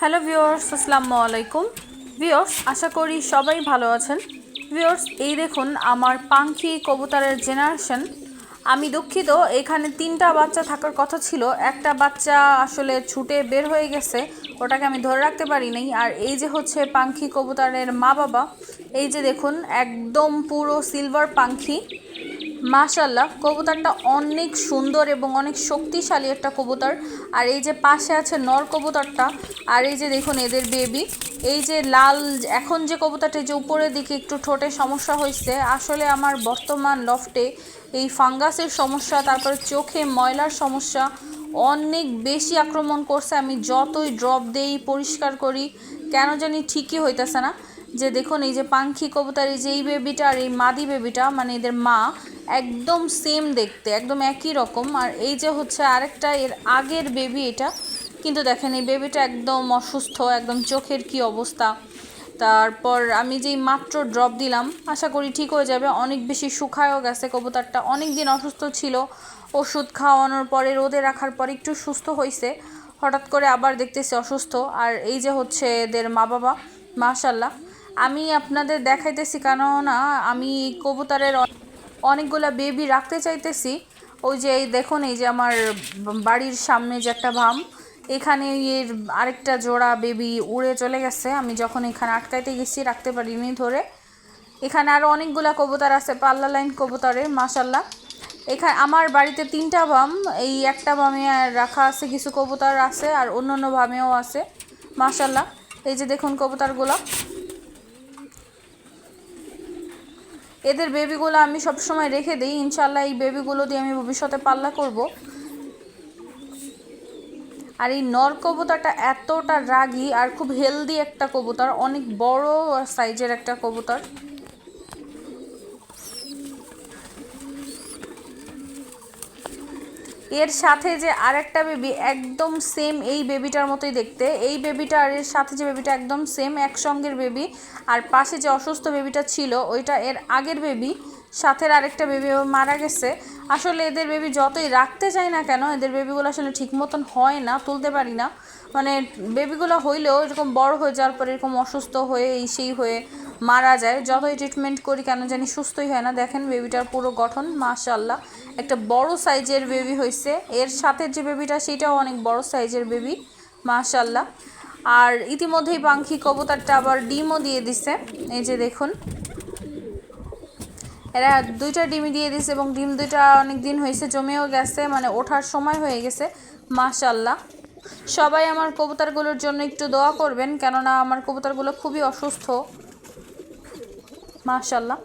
Hello viewers আসসালামু আলাইকুম viewers আশা করি সবাই ভালো আছেন। ভিওর্স এই দেখুন আমার পাখি কবুতরের জেনারেশন আমি দুঃখিত, এখানে তিনটা বাচ্চা থাকার কথা ছিল। একটা বাচ্চা আসলে ছুটে বের হয়ে গেছে, ওটাকে আমি ধরে রাখতে পারি নাই। আর এই যে হচ্ছে পাখি কবুতরের মা বাবা এই যে দেখুন, একদম পুরো সিলভার পাখি মাশাল্লাহ কবুতরটা অনেক সুন্দর এবং অনেক শক্তিশালী একটা কবুতর। আর এই যে পাশে আছে নর কবুতরটা, আর এই যে দেখুন এদের বেবি এই যে লাল, এখন যে কবুতরটা যে উপরের দিকে একটু ঠোঁটে সমস্যা হয়েছে আসলে আমার বর্তমান লফটে এই ফাঙ্গাসের সমস্যা, তারপরে চোখে ময়লার সমস্যা, অনেক বেশি আক্রমণ করছে। আমি যতই ড্রপ দেই, পরিষ্কার করি, কেন জানি ঠিকই হইতেছে না। যে দেখুন, এই যে পাঙ্খি কবুতার, এই যে এই বেবিটা আর এই মাদি বেবিটা মানে এদের মা, একদম সেম দেখতে, একদম একই রকম। আর এই যে হচ্ছে আরেকটা, এর আগের বেবি এটা, কিন্তু দেখেন এই বেবিটা একদম অসুস্থ, একদম চোখের কি অবস্থা। তারপর আমি যেই মাত্র ড্রপ দিলাম, আশা করি ঠিক হয়ে যাবে। অনেক বেশি শুকায়ও গেছে কবুতরটা অনেক দিন অসুস্থ ছিল। ওষুধ খাওয়ানোর পরে, রোদে রাখার পর একটু সুস্থ হয়েছে হঠাৎ করে আবার দেখতেছি অসুস্থ। আর এই যে হচ্ছে এদের মা বাবা মাশাল্লাহ আমি আপনাদের দেখাইতেছি কেননা আমি কবুতরের অনেকগুলা বেবি রাখতে চাইতেছি। ওই যে এই দেখুন, এই যে আমার বাড়ির সামনে যে একটা ভাম এখানে এর আরেকটা জোড়া বেবি উড়ে চলে গেছে। আমি যখন এখানে আটকাইতে গেছি, রাখতে পারিনি ধরে। এখানে আরও অনেকগুলা কবুতর আছে, পাল্লা লাইন কবুতরের মাসাল্লাহ এখানে আমার বাড়িতে তিনটা বাম, এই একটা বামে রাখা আছে, কিছু কবুতর আছে, আর অন্য অন্য বামেও আছে মাসাল্লাহ এই যে দেখুন কবুতরগুলো। এদের বেবিগুলো আমি সব সময় রেখে দিই। ইনশাল্লাহ এই বেবিগুলো দিয়ে আমি ভবিষ্যতে পাল্লা করব। আর এই নর কবুতরটা এতটা রাগী আর খুব হেলদি একটা কবুতর, অনেক বড় সাইজের একটা কবুতর। এর সাথে যে আরেকটা বেবি একদম সেম এই বেবিটার মতোই দেখতে। এই বেবিটা আর এর সাথে যে বেবিটা একদম সেম একসঙ্গের বেবি আর পাশে যে অসুস্থ বেবিটা ছিল, ওইটা এর আগের বেবি সাথের আরেকটা বেবি মারা গেছে। আসলে এদের বেবি যতই রাখতে চাই না কেন, এদের বেবিগুলো আসলে ঠিক মতন হয় না, তুলতে পারি না। মানে বেবিগুলো হইলেও এরকম বড় হয়ে যাওয়ার পর এরকম অসুস্থ হয়ে, এই সেই হয়ে মারা যায়। যতই ট্রিটমেন্ট করি, কেন জানি সুস্থই হয় না। দেখেন বেবিটার পুরো গঠন মাশাল্লাহ একটা বড় সাইজের বেবি হয়েছে এর সাথে যে বেবিটা সেটাও অনেক বড় সাইজের বেবি মাশাল্লাহ আর ইতিমধ্যেই পাখি কবুতরটা আবার ডিমও দিয়ে দিছে। এই যে দেখুন। এরা দুইটা ডিমই দিয়ে দিছে এবং ডিম দুইটা অনেক দিন হয়েছে জমেও গেছে মানে ওঠার সময় হয়ে গেছে মাশাল্লাহ সবাই আমার কবুতরগুলোর জন্য একটু দোয়া করবেন, কেননা আমার কবুতরগুলো খুবই অসুস্থ মাশাল্লাহ